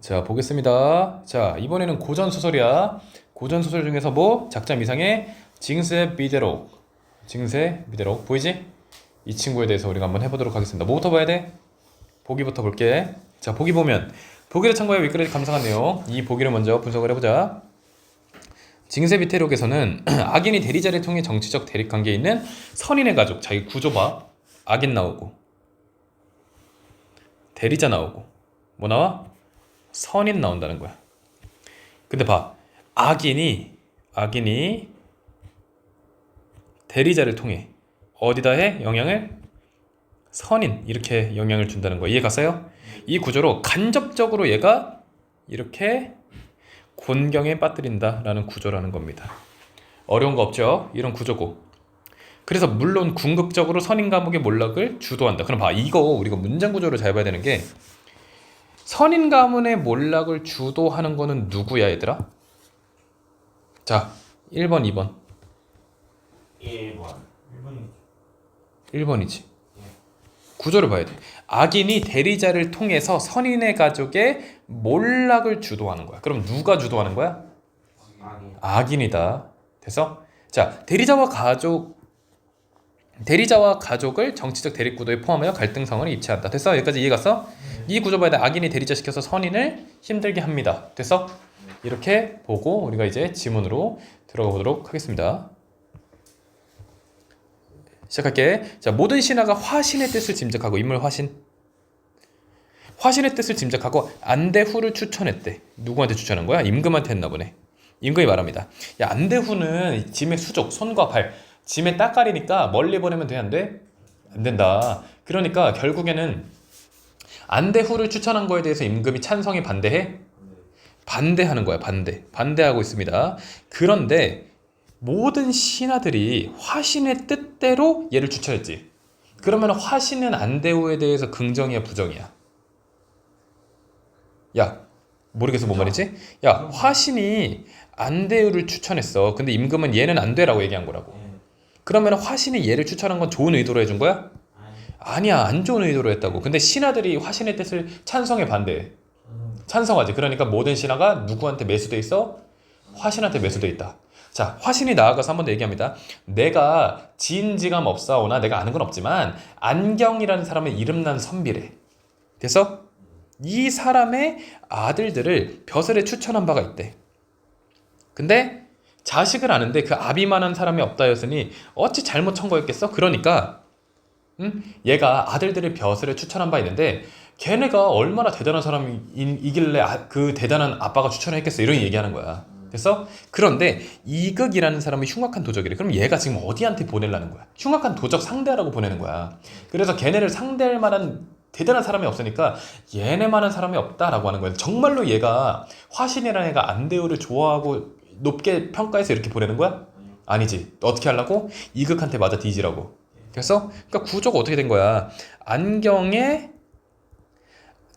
자, 보겠습니다. 자, 이번에는 고전 소설이야. 고전 소설 중에서 뭐? 작자 미상의 징세 비데록. 징세 비데록. 보이지? 이 친구에 대해서 우리가 한번 해보도록 하겠습니다. 뭐부터 봐야 돼? 보기부터 볼게. 자, 보기 보면 보기를 참고해 윗글에 감상한 내용. 이 보기를 먼저 분석을 해보자. 징세 비테록에서는 악인이 대리자를 통해 정치적 대립 관계에 있는 선인의 가족. 자기 구조 봐. 악인 나오고 대리자 나오고 뭐 나와? 선인 나온다는 거야. 근데 봐. 악인이 악인이 대리자를 통해 어디다 해? 영향을 선인 이렇게 영향을 준다는 거 이해 갔어요? 이 구조로 간접적으로 얘가 이렇게 곤경에 빠뜨린다라는 구조라는 겁니다. 어려운 거 없죠? 이런 구조고. 그래서 물론 궁극적으로 선인 감옥의 몰락을 주도한다. 그럼 봐 이거 우리가 문장 구조를 잘 봐야 되는 게 선인 가문의 몰락을 주도하는 거는 누구야 얘들아? 자 1번 2번. 1번. 1번이 1번이지. 구조를 봐야 돼. 악인이 대리자를 통해서 선인의 가족의 몰락을 주도하는 거야. 그럼 누가 주도하는 거야? 아니 악인이다. 됐어? 자 대리자와 가족 대리자와 가족을 정치적 대립 구도에 포함하여 갈등 상황을 입체한다 됐어? 여기까지 이해 갔어? 이 구조 봐야 돼 악인이 대리자 시켜서 선인을 힘들게 합니다 됐어? 이렇게 보고 우리가 이제 지문으로 들어가 보도록 하겠습니다 시작할게 자 모든 신하가 화신의 뜻을 짐작하고 인물 화신 화신의 뜻을 짐작하고 안대후를 추천했대 누구한테 추천한 거야? 임금한테 했나 보네 임금이 말합니다 야 안대후는 짐의 수족 손과 발 짐의 따까리니까 멀리 보내면 돼 안 돼? 안 된다 그러니까 결국에는 안대후를 추천한 거에 대해서 임금이 찬성이 반대해? 반대하는 거야 반대 반대하고 있습니다 그런데 모든 신하들이 화신의 뜻대로 얘를 추천했지 그러면 화신은 안대후에 대해서 긍정이야 부정이야 야 모르겠어 뭔 말이지 야 화신이 안대후를 추천했어 근데 임금은 얘는 안 돼라고 얘기한 거라고 네. 그러면 화신이 얘를 추천한 건 좋은 의도로 해준 거야? 아니 아니야 안 좋은 의도로 했다고. 근데 신하들이 화신의 뜻을 찬성해 반대해 찬성하지. 그러니까 모든 신하가 누구한테 매수돼 있어? 화신한테 매수돼 있다. 자 화신이 나아가서 한 번 더 얘기합니다. 내가 지인지감 없사오나 내가 아는 건 없지만 안경이라는 사람의 이름난 선비래. 그래서 이 사람의 아들들을 벼슬에 추천한 바가 있대. 근데 자식을 아는데 그 아비만한 사람이 없다였으니 어찌 잘못 청거했겠어? 그러니까 응? 얘가 아들들의 벼슬에 추천한 바 있는데 걔네가 얼마나 대단한 사람이길래 아, 그 대단한 아빠가 추천했겠어 이런 얘기하는 거야. 그래서 그런데 이극이라는 사람은 흉악한 도적이래. 그럼 얘가 지금 어디한테 보내려는 거야? 흉악한 도적 상대하라고 보내는 거야. 그래서 걔네를 상대할 만한 대단한 사람이 없으니까 얘네만한 사람이 없다라고 하는 거야. 정말로 얘가 화신이라는 애가 안대우를 좋아하고 높게 평가해서 이렇게 보내는 거야? 아니지. 어떻게 하려고? 이극한테 맞아 뒤지라고. 그래서 그러니까 구조가 어떻게 된 거야? 안경의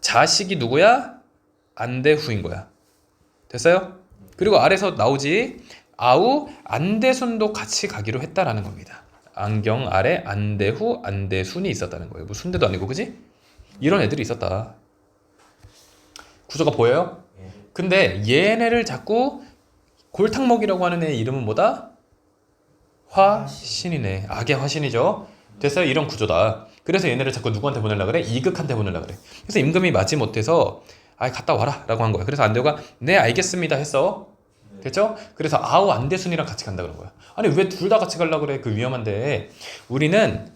자식이 누구야? 안대후인 거야. 됐어요? 그리고 아래서 나오지 아우 안대순도 같이 가기로 했다라는 겁니다. 안경 아래 안대후 안대순이 있었다는 거예요. 뭐 순대도 아니고 그지? 이런 애들이 있었다. 구조가 보여요? 예. 근데 얘네를 자꾸 골탕 먹이라고 하는 애 이름은 뭐다? 화신이네. 악의 화신이죠. 됐어요? 이런 구조다. 그래서 얘네를 자꾸 누구한테 보내려 그래? 이극한테 보내려 그래. 그래서 임금이 맞지 못해서 아 갔다 와라 라고 한 거야. 그래서 안대호가 네 알겠습니다 했어. 됐죠? 그래서 아우 안대순이랑 같이 간다 그런 거야. 아니 왜 둘 다 같이 가려 그래? 그 위험한데 우리는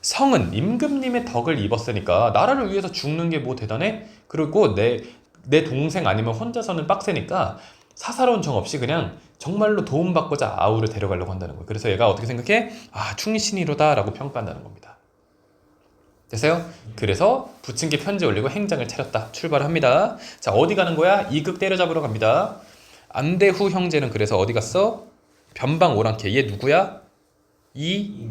성은 임금님의 덕을 입었으니까 나라를 위해서 죽는 게 뭐 대단해? 그리고 내 내 동생 아니면 혼자서는 빡세니까 사사로운 정 없이 그냥 정말로 도움받고자 아우를 데려가려고 한다는 거예요. 그래서 얘가 어떻게 생각해? 아 충신이로다라고 평가한다는 겁니다. 됐어요? 그래서 부침개 편지 올리고 행장을 차렸다. 출발합니다. 자 어디 가는 거야? 이극 때려잡으러 갑니다. 안대후 형제는 그래서 어디 갔어? 변방 오랑캐. 얘 누구야? 이극.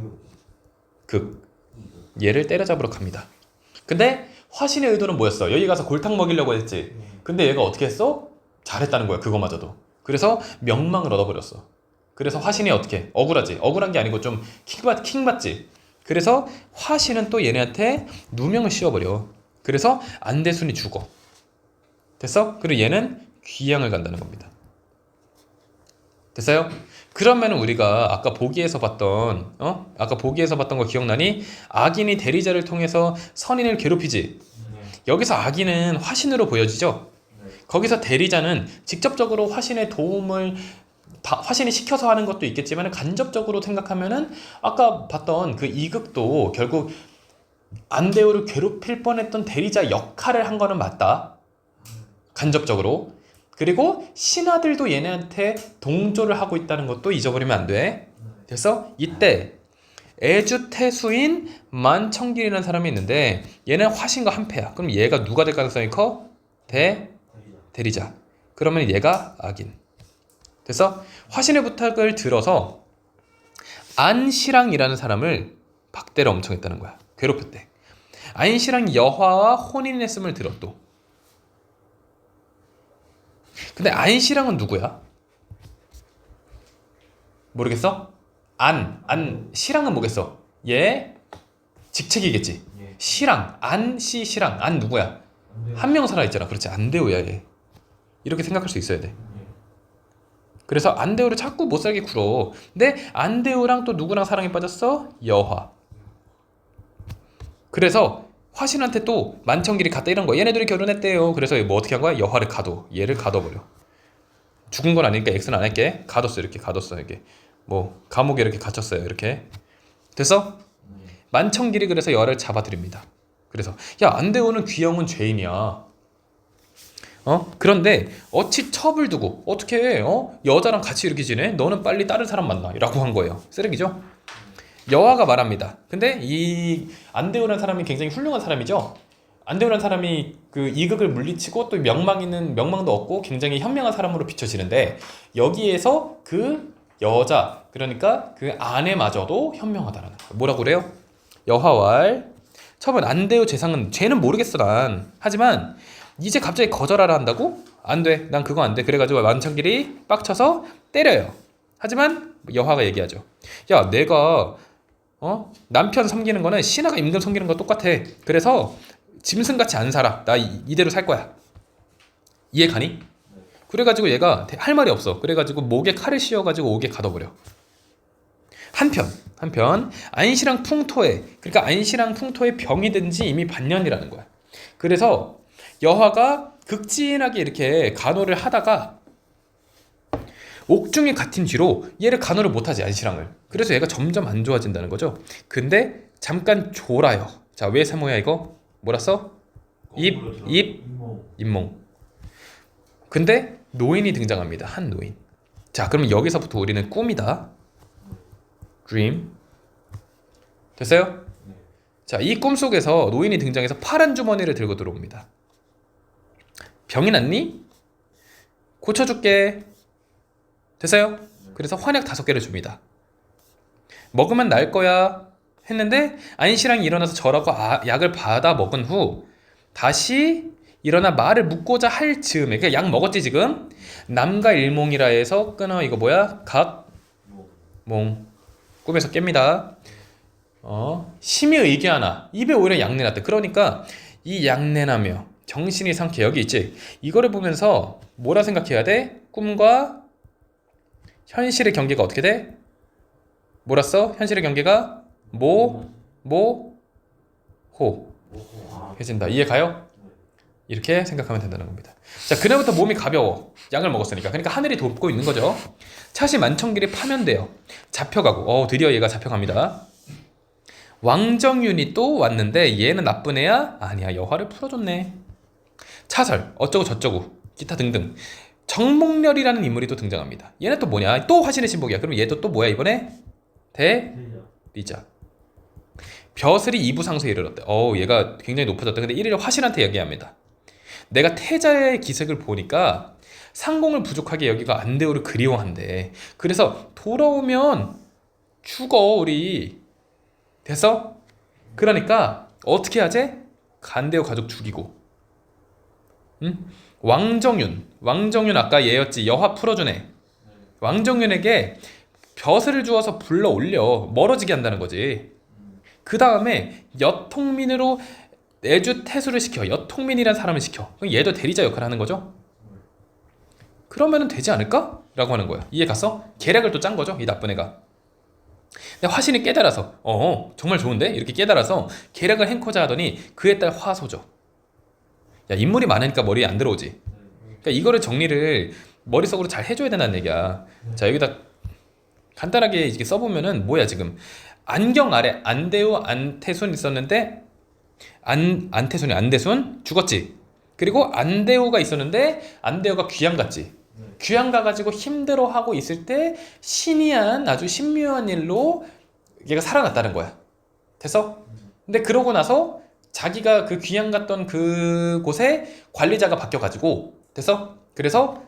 얘를 때려잡으러 갑니다. 근데 화신의 의도는 뭐였어? 여기 가서 골탕 먹이려고 했지. 근데 얘가 어떻게 했어? 잘했다는 거야. 그거마저도. 그래서 명망을 얻어버렸어. 그래서 화신이 어떻게? 억울하지. 억울한 게 아니고 좀 킹받 킹받지. 그래서 화신은 또 얘네한테 누명을 씌워버려. 그래서 안대순이 죽어. 됐어? 그리고 얘는 귀양을 간다는 겁니다. 됐어요? 그러면 우리가 아까 보기에서 봤던 어? 아까 보기에서 봤던 거 기억나니? 악인이 대리자를 통해서 선인을 괴롭히지. 네. 여기서 악인은 화신으로 보여지죠. 네. 거기서 대리자는 직접적으로 화신의 도움을 다, 화신이 시켜서 하는 것도 있겠지만 간접적으로 생각하면은 아까 봤던 그 이극도 결국 안대우를 괴롭힐 뻔했던 대리자 역할을 한 거는 맞다. 간접적으로. 그리고 신하들도 얘네한테 동조를 하고 있다는 것도 잊어버리면 안 돼. 그래서 이때 애주태수인 만청길이라는 사람이 있는데 얘는 화신과 한패야. 그럼 얘가 누가 될 가능성이 커? 대 대리자. 그러면 얘가 악인. 그래서 화신의 부탁을 들어서 안시랑이라는 사람을 박대를 엄청 했다는 거야. 괴롭혔대. 안시랑 여화와 혼인했음을 들어 또. 근데 안시랑은 누구야? 모르겠어? 안, 안, 시랑은 뭐겠어? 얘 직책이겠지. 예. 시랑, 안시 시랑, 안 누구야? 네. 한명 살아 있잖아. 그렇지. 안대우야 얘. 이렇게 생각할 수 있어야 돼. 예. 그래서 안대우를 자꾸 못 살게 굴어. 근데 안대우랑 또 누구랑 사랑에 빠졌어? 여화. 그래서 화신한테 또 만청길이 갔다 이런 거. 얘네들이 결혼했대요. 그래서 뭐 어떻게 한 거야? 여화를 가둬. 얘를 가둬버려. 죽은 건 아니니까 X는 안 할게. 가뒀어 이렇게 가뒀어 이렇게. 뭐 감옥에 이렇게 갇혔어요 이렇게. 됐어? 만청길이 그래서 여화를 잡아들입니다. 그래서 야 안대우는 귀형은 죄인이야. 어? 그런데 어찌 첩을 두고 어떻게 해? 어? 여자랑 같이 이렇게 지내? 너는 빨리 다른 사람 만나라고 한 거예요. 쓰레기죠? 여화가 말합니다. 근데 이 안대우라는 사람이 굉장히 훌륭한 사람이죠. 안대우라는 사람이 그 이극을 물리치고 또 명망 있는 명망도 얻고 굉장히 현명한 사람으로 비춰지는데 여기에서 그 여자 그러니까 그 아내마저도 현명하다라는 거예요. 뭐라고 그래요? 여하왈 첩은 안대우 재상은 죄는 모르겠어 난 하지만 이제 갑자기 거절하라 한다고? 안 돼. 난 그거 안 돼. 그래가지고 만천길이 빡쳐서 때려요. 하지만 여화가 얘기하죠. 야, 내가 어 남편 섬기는 거는 신하가 임금 섬기는 거 똑같아. 그래서 짐승같이 안 살아. 나 이- 이대로 살 거야. 이해 가니? 그래가지고 얘가 대- 할 말이 없어. 그래가지고 목에 칼을 씌워가지고 옥에 가둬버려. 한편 한편 안시랑 풍토에 그러니까 안시랑 풍토에 병이 든 지 이미 반년이라는 거야. 그래서 여화가 극진하게 이렇게 간호를 하다가 옥중에 갇힌 뒤로 얘를 간호를 못하지 안시랑을. 그래서 얘가 점점 안 좋아진다는 거죠. 근데 잠깐 졸아요. 자왜 세모야 이거? 뭐라 써? 입, 입, 잇몸. 근데 노인이 등장합니다. 한 노인. 자, 그럼 여기서부터 우리는 꿈이다. dream. 됐어요? 네. 자, 이 꿈 속에서 노인이 등장해서 파란 주머니를 들고 들어옵니다. 병이 났니? 고쳐줄게. 됐어요? 그래서 환약 다섯 개를 줍니다. 먹으면 날 거야. 했는데 안시랑이 일어나서 저라고 아- 약을 받아 먹은 후 다시 일어나 말을 묻고자 할 즈음에 그냥 약 먹었지 지금 남과 일몽이라 해서 끊어 이거 뭐야 각몽 꿈에서 깹니다 어 심히 의기하나 입에 오히려 약내 났다 그러니까 이 약내나며 정신이 상쾌 여기 있지 이거를 보면서 뭐라 생각해야 돼 꿈과 현실의 경계가 어떻게 돼 뭐라 써 현실의 경계가 모 모 호 해진다 이해 가요? 이렇게 생각하면 된다는 겁니다. 자, 그날부터 몸이 가벼워. 약을 먹었으니까. 그러니까 하늘이 돕고 있는 거죠. 차시 만청길이 파면돼요. 잡혀가고. 어, 드디어 얘가 잡혀갑니다. 왕정윤이 또 왔는데 얘는 나쁜 애야? 아니야. 여화를 풀어줬네. 차설 어쩌고 저쩌고 기타 등등. 정목렬이라는 인물이 또 등장합니다. 얘는 또 뭐냐? 또 화신의 신복이야. 그럼 얘도 또 뭐야 이번에? 대리자. 벼슬이 2부 상수에 이르렀대. 어, 얘가 굉장히 높아졌다. 근데 1위를 화신한테 얘기합니다. 내가 태자의 기색을 보니까 상공을 부족하게 여기가 안대우를 그리워한대. 그래서 돌아오면 죽어 우리. 됐어? 그러니까 어떻게 하지? 간대우 가족 죽이고. 응? 왕정윤. 왕정윤 아까 얘였지. 여화 풀어주네. 왕정윤에게 벼슬을 주어서 불러 올려 멀어지게 한다는 거지. 그 다음에 여통민으로 내주 태수를 시켜 여통민이라는 사람을 시켜 그럼 얘도 대리자 역할을 하는 거죠 그러면은 되지 않을까? 라고 하는 거야 이해 갔어? 계략을 또 짠 거죠 이 나쁜 애가 근데 화신이 깨달아서 어 정말 좋은데 이렇게 깨달아서 계략을 행코자 하더니 그의 딸 화소죠 야 인물이 많으니까 머리에 안 들어오지 그러니까 이거를 정리를 머릿속으로 잘 해줘야 된다는 얘기야 자 여기다 간단하게 이렇게 써보면은 뭐야 지금 안경 아래 안대우 안태순 있었는데 안 안태순이 안대순 죽었지. 그리고 안대우가 있었는데 안대우가 귀양 갔지. 귀양 가가지고 힘들어하고 있을 때 신이한 아주 신묘한 일로 얘가 살아났다는 거야. 됐어? 근데 그러고 나서 자기가 그 귀양 갔던 그 곳에 관리자가 바뀌어가지고 됐어? 그래서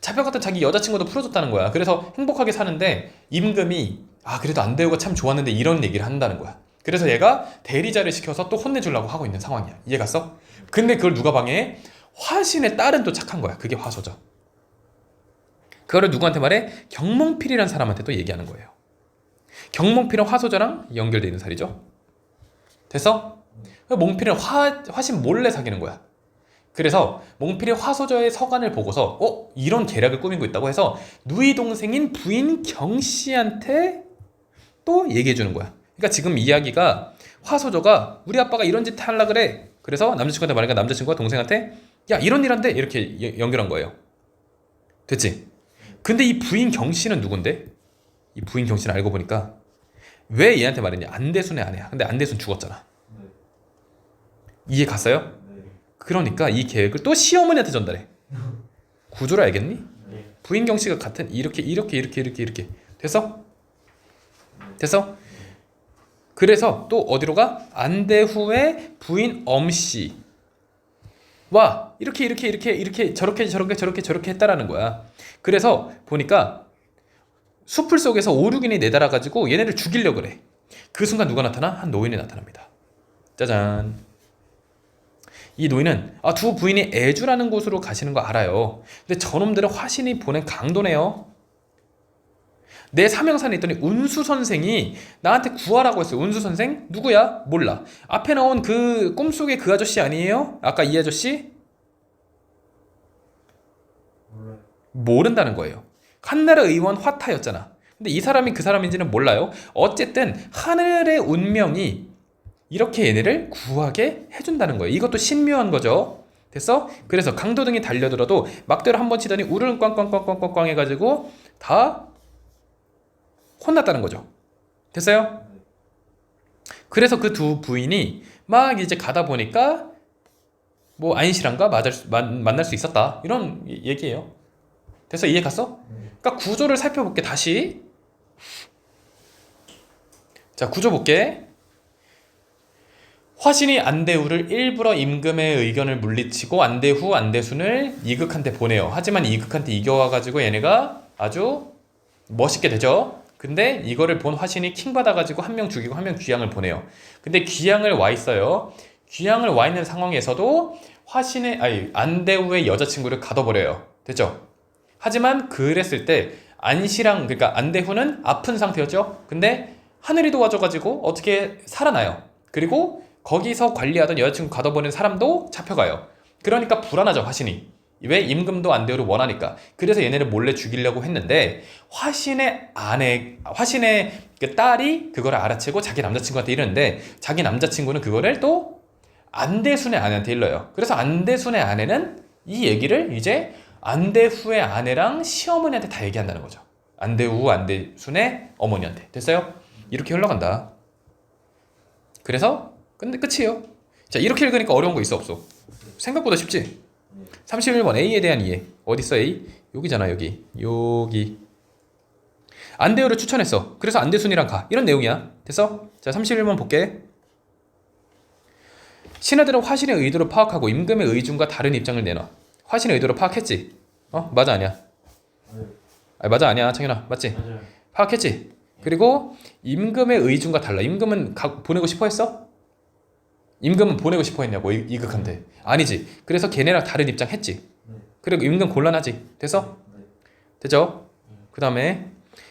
잡혀갔던 자기 여자친구도 풀어줬다는 거야. 그래서 행복하게 사는데 임금이 아 그래도 안대우가 참 좋았는데 이런 얘기를 한다는 거야. 그래서 얘가 대리자를 시켜서 또 혼내주려고 하고 있는 상황이야. 이해 갔어? 근데 그걸 누가 방해해? 화신의 딸은 또 착한 거야. 그게 화소죠. 그거를 누구한테 말해? 경몽필이라는 사람한테 또 얘기하는 거예요. 경몽필은 화소저랑 연결되어 있는 살이죠. 됐어? 몽필은 화, 화신 몰래 사귀는 거야. 그래서 몽필이 화소저의 서간을 보고서 어? 이런 계략을 꾸미고 있다고 해서 누이 동생인 부인 경씨한테 또 얘기해 주는 거야. 그러니까 지금 이야기가 화소저가 우리 아빠가 이런 짓 하려 그래. 그래서 남자친구한테 말하니까 남자친구가 동생한테 야 이런 일 한대 이렇게 여- 연결한 거예요. 됐지? 근데 이 부인 경씨는 누군데? 이 부인 경씨는 알고 보니까 왜 얘한테 말했냐? 안대순의 아내야. 근데 안대순 죽었잖아. 이해 갔어요? 그러니까 이 계획을 또 시어머니한테 전달해. 구조를 알겠니? 네. 부인 경씨가 같은 이렇게 이렇게 이렇게 이렇게 이렇게 됐어? 됐어? 그래서 또 어디로 가? 안대후의 부인 엄씨 와 이렇게 이렇게 이렇게 이렇게 저렇게 저렇게 저렇게 저렇게 했다라는 거야. 그래서 보니까 숲을 속에서 오륙인이 내달아 가지고 얘네를 죽이려 그래. 그 순간 누가 나타나? 한 노인이 나타납니다. 짜잔. 이 노인은 아, 두 부인이 애주라는 곳으로 가시는 거 알아요. 근데 저놈들은 화신이 보낸 강도네요. 내 사명산에 있더니 운수 선생이 나한테 구하라고 했어요. 운수 선생 누구야? 몰라. 앞에 나온 그 꿈속의 그 아저씨 아니에요? 아까 이 아저씨. 모른다는 거예요. 한나라 의원 화타였잖아. 근데 이 사람이 그 사람인지는 몰라요. 어쨌든 하늘의 운명이 이렇게 얘네를 구하게 해준다는 거예요. 이것도 신묘한 거죠. 됐어? 그래서 강도 등이 달려들어도 막대로 한 번 치더니 우르릉 꽝꽝꽝꽝꽝꽝 해가지고 다 혼났다는 거죠. 됐어요? 그래서 그 두 부인이 막 이제 가다 보니까 뭐 안실한가 맞을 수- 만, 만날 수 있었다 이런 이- 얘기예요. 됐어 이해 갔어? 그러니까 구조를 살펴볼게 다시. 자 구조 볼게. 화신이 안대우를 일부러 임금의 의견을 물리치고 안대후 안대순을 이극한테 보내요. 하지만 이극한테 이겨와가지고 얘네가 아주 멋있게 되죠. 근데 이거를 본 화신이 킹 받아가지고 한 명 죽이고 한 명 귀양을 보내요. 근데 귀양을 와 있어요. 귀양을 와 있는 상황에서도 화신의 아니 안대우의 여자친구를 가둬버려요. 됐죠? 하지만 그랬을 때 안시랑 그러니까 안대후는 아픈 상태였죠. 근데 하늘이 도와줘가지고 어떻게 살아나요. 그리고 거기서 관리하던 여자친구 가둬버린 사람도 잡혀가요. 그러니까 불안하죠 화신이. 왜 임금도 안대우를 원하니까. 그래서 얘네를 몰래 죽이려고 했는데 화신의 아내, 화신의 그 딸이 그걸 알아채고 자기 남자친구한테 이르는데 자기 남자친구는 그거를 또 안대순의 아내한테 일러요. 그래서 안대순의 아내는 이 얘기를 이제 안대후의 아내랑 시어머니한테 다 얘기한다는 거죠. 안대후, 안대순의 어머니한테. 됐어요? 이렇게 흘러간다. 그래서 근데 끝이에요. 자 이렇게 읽으니까 어려운 거 있어 없어? 생각보다 쉽지? 31번 A에 대한 이해 어디 있어 A? 여기잖아 여기 여기 안대우를 추천했어. 그래서 안대순이랑 가 이런 내용이야. 됐어? 자 31번 볼게. 신하들은 화신의 의도를 파악하고 임금의 의중과 다른 입장을 내놔. 화신의 의도를 파악했지? 어 맞아 아니야? 아 맞아 아니야 창현아 맞지? 맞아요. 파악했지? 그리고 임금의 의중과 달라. 임금은 가, 보내고 싶어 했어? 임금은 보내고 싶어 했냐고 이- 이극한테. 아니지. 그래서 걔네랑 다른 입장 했지. 그리고 임금 곤란하지. 됐어? 됐죠? 그 다음에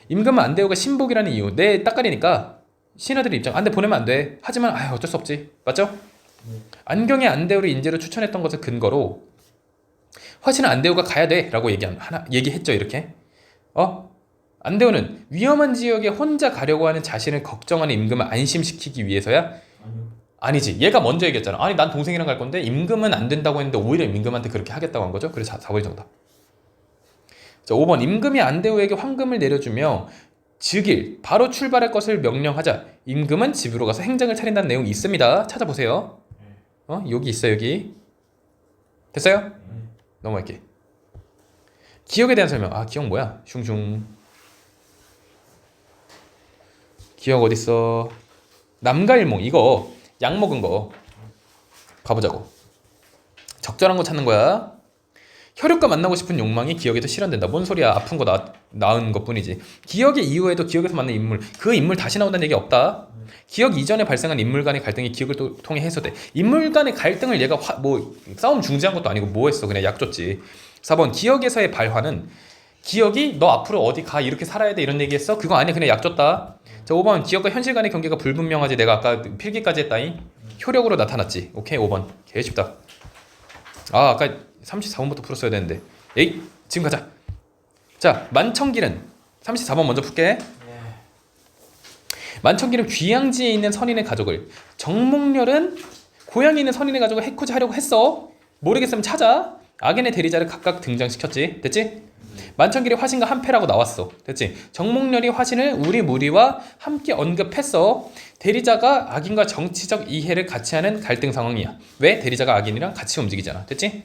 임금은 안대우가 신복이라는 이유. 내 따까리니까 신하들의 입장. 안돼 보내면 안 돼. 하지만 아유 어쩔 수 없지. 맞죠? 안경의 안대우를 인재로 추천했던 것을 근거로 화신은 안대우가 가야 돼라고 얘기한 하나 얘기했죠 이렇게 어 안대우는 위험한 지역에 혼자 가려고 하는 자신을 걱정하는 임금을 안심시키기 위해서야 아니지. 얘가 먼저 얘기했잖아. 아니 난 동생이랑 갈 건데 임금은 안 된다고 했는데 오히려 임금한테 그렇게 하겠다고 한 거죠. 그래서 4번이 정답. 자 5번. 임금이 안대우에게 황금을 내려주며 즉일 바로 출발할 것을 명령하자. 임금은 집으로 가서 행정을 차린다는 내용이 있습니다. 찾아보세요. 어? 여기 있어 여기? 됐어요? 넘어갈게. 기억에 대한 설명. 아 기억 뭐야? 슝슝. 기억 어딨어? 남가일몽 이거 약 먹은 거 가보자고. 적절한 거 찾는 거야. 혈육과 만나고 싶은 욕망이 기억에서 실현된다. 뭔 소리야. 아픈 거 나, 나은 것 뿐이지. 기억의 이후에도 기억에서 만난 인물 그 인물 다시 나온다는 얘기 없다. 기억 이전에 발생한 인물 간의 갈등이 기억을 또, 통해 해소돼. 인물 간의 갈등을 얘가 화, 뭐 싸움 중지한 것도 아니고 뭐 했어. 그냥 약 줬지. 4번 기억에서의 발화는 기억이 너 앞으로 어디 가 이렇게 살아야 돼 이런 얘기했어? 그거 아니야 그냥 약 줬다 자 5번. 기억과 현실 간의 경계가 불분명하지 내가 아까 필기까지 했다잉? 효력으로 나타났지. 오케이 5번. 개 쉽다. 아 아까 34번부터 풀었어야 되는데. 에이 지금 가자. 자 만청기는 34번 먼저 풀게. 네. 만청기는 귀양지에 있는 선인의 가족을. 정목렬은 고향에 있는 선인의 가족을 해코지 하려고 했어. 모르겠으면 찾아. 악인의 대리자를 각각 등장시켰지. 됐지? 만청길이 화신과 한패라고 나왔어 됐지? 정목렬이 화신을 우리 무리와 함께 언급했어 대리자가 악인과 정치적 이해를 같이 하는 갈등 상황이야 왜? 대리자가 악인이랑 같이 움직이잖아 됐지?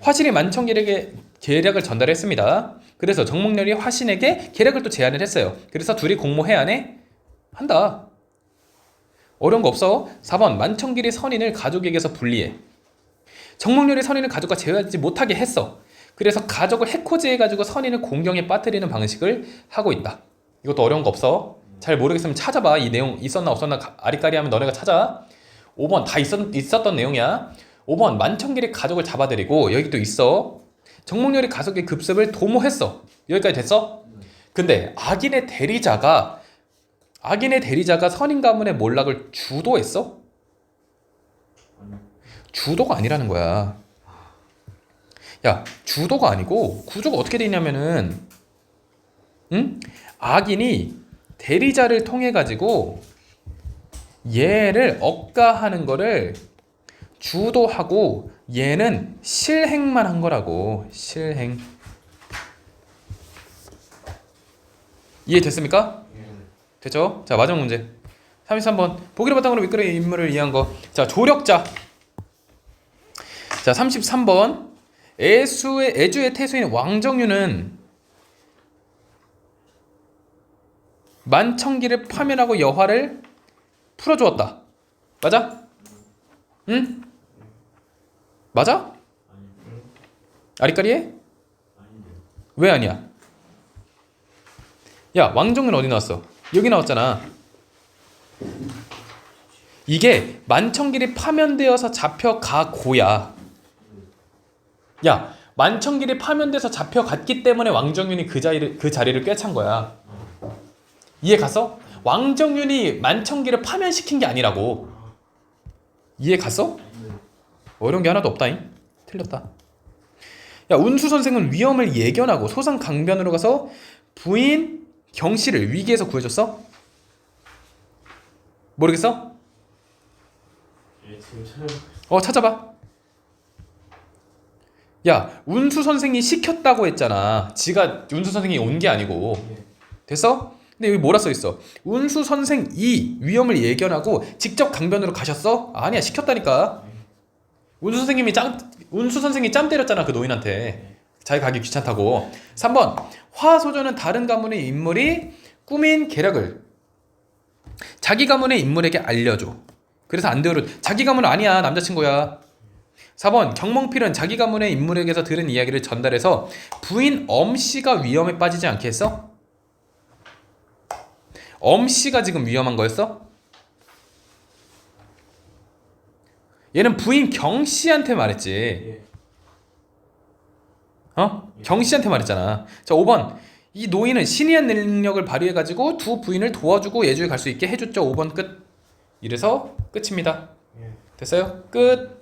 화신이 만청길에게 계략을 전달했습니다 그래서 정목렬이 화신에게 계략을 또 제안을 했어요 그래서 둘이 공모해야 하네? 한다 어려운 거 없어 4번 만청길이 선인을 가족에게서 분리해 정목렬이 선인을 가족과 제어하지 못하게 했어 그래서 가족을 해코지해가지고 선인을 공경에 빠뜨리는 방식을 하고 있다. 이것도 어려운 거 없어. 잘 모르겠으면 찾아봐. 이 내용 있었나 없었나 가- 아리까리하면 너네가 찾아. 5번 다 있었, 있었던 내용이야. 5번 만청길이 가족을 잡아들이고 여기 또 있어. 정목렬이 가족의 급습을 도모했어. 여기까지 됐어? 근데 악인의 대리자가 악인의 대리자가 선인 가문의 몰락을 주도했어? 주도가 아니라는 거야. 야, 주도가 아니고 구조가 어떻게 돼 있냐면은 응? 악인이 대리자를 통해 가지고 얘를 억가하는 거를 주도하고 얘는 실행만 한 거라고. 실행. 이해됐습니까? 됐죠? 자 마지막 문제 33번 보기를 바탕으로 윗글의 인물을 이해한 거 자 조력자 자 33번 애수의 애주의 태수인 왕정유는 만청기를 파면하고 여화를 풀어주었다 맞아? 응? 맞아? 아리까리해? 왜 아니야? 야 왕정유는 어디 나왔어? 여기 나왔잖아. 이게 만청길이 파면되어서 잡혀가고야. 야, 만청길이 파면돼서 잡혀갔기 때문에 왕정윤이 그 자리를 그 자리를 꿰찬 거야. 이해 갔어? 왕정윤이 만청길을 파면시킨 게 아니라고. 이해 갔어? 어려운 게 하나도 없다잉. 틀렸다. 야, 운수 선생은 위험을 예견하고 소상 강변으로 가서 부인 경씨를 위기에서 구해줬어? 모르겠어? 예. 어 찾아봐. 야 운수 선생이 시켰다고 했잖아. 지가 운수 선생이 온 게 아니고 됐어? 근데 여기 뭐라 써 있어? 운수 선생 이 위험을 예견하고 직접 강변으로 가셨어? 아니야 시켰다니까. 운수 선생님이 짱 운수 선생이 짬 때렸잖아 그 노인한테. 자기 가기 귀찮다고. 3번 화소전은 다른 가문의 인물이 꾸민 계략을 자기 가문의 인물에게 알려줘. 그래서 안대우를 자기 가문 아니야 남자친구야. 4번 경몽필은 자기 가문의 인물에게서 들은 이야기를 전달해서 부인 엄씨가 위험에 빠지지 않게 했어? 엄씨가 지금 위험한 거였어? 얘는 부인 경씨한테 말했지. 예. 어? 경씨한테 말했잖아. 자, 5번. 이 노인은 신의한 능력을 발휘해가지고 두 부인을 도와주고 예주에 갈 수 있게 해줬죠. 5번 끝. 이래서 끝입니다. 예. 됐어요? 끝.